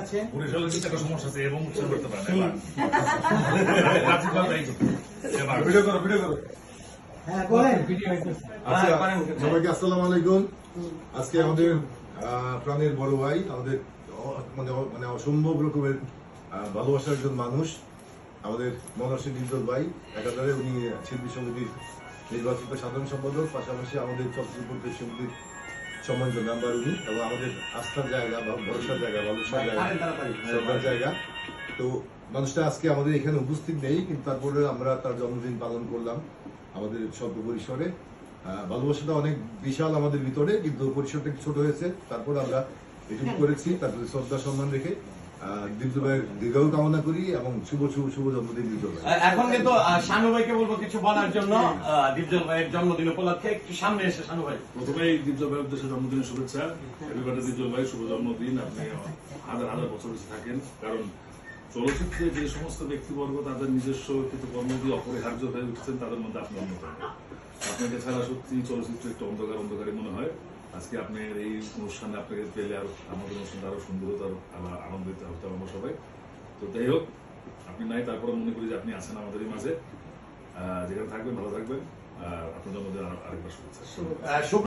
আছে বরিশালের কিন্তু একটা সমস্যা আছে এবং উচ্চারণ করতে পারে না এবার। রাজি কথা এই তো। এবার। ভিডিও করো ভিডিও করো হ্যাঁ বলেন আচ্ছা হ্যাঁ, পারেন। সবাইকে আসসালামু আলাইকুম আজকে আমাদের প্রাণের বড় ভাই আমাদের মানে মানে অসম্ভব রকমের ভালোবাসার একজন মানুষ আমাদের মনসী নির্দল ভাই একাধারে উনি শিল্পী সমিতির নির্বাচিত সাধারণ সম্পাদক পাশাপাশি আমাদের চলচ্চিত্র সমিতির সম্মানিত এবং আমাদের আস্থার জায়গা বা ভরসার জায়গা ভালোবাসার জায়গা শ্রদ্ধার জায়গা। তো মানুষটা আজকে আমাদের এখানে উপস্থিত নেই কিন্তু তারপরে আমরা তার জন্মদিন পালন করলাম আমাদের স্বল্প পরিসরে। ভালোবাসাটা অনেক বিশাল আমাদের ভিতরে কিন্তু পরিসরটা ছোট হয়েছে। তারপর আমরা এটুকু করেছি তারপরে শ্রদ্ধা সম্মান রেখে দীর্ঘায়ু কামনা করি এবং শুভ শুভ শুভ জন্মদিন এখন কিন্তু শানু ভাইকে বলব কিছু বলার জন্য। দীপজল ভাইয়ের জন্মদিন উপলক্ষে একটু সামনে এসে শানু ভাই। প্রথমেই দীপজল ভাইয়ের উদ্দেশ্যে জন্মদিনের শুভেচ্ছা। এবারে দীপজল ভাই শুভ জন্মদিন। আপনি হাজার হাজার বছর বেঁচে থাকেন। কারণ চলচ্চিত্রে যে সমস্ত ব্যক্তিবর্গ তাদের নিজস্ব কিছু কর্ম দিয়ে অপরিহার্য হয়ে উঠছেন তাদের মধ্যে আপনি অন্যতম। আপনাকে ছাড়া সত্যি চলচ্চিত্র একটু অন্ধকার অন্ধকারই মনে হয়। আজকে আপনার এই অনুষ্ঠানে আপনাকে পেলে আর, আমাদের অনুষ্ঠানটা আরও সুন্দর হতো, আরও আনন্দিত হতাম আমরা সবাই। তো যাই হোক, আপনি নাই তারপরে মনে করি যে আপনি আছেন আমাদেরই মাঝে। যেখানে থাকবেন, ভালো থাকবেন। আর আপনার মধ্যে আর- আরেকবার শুভেচ্ছা।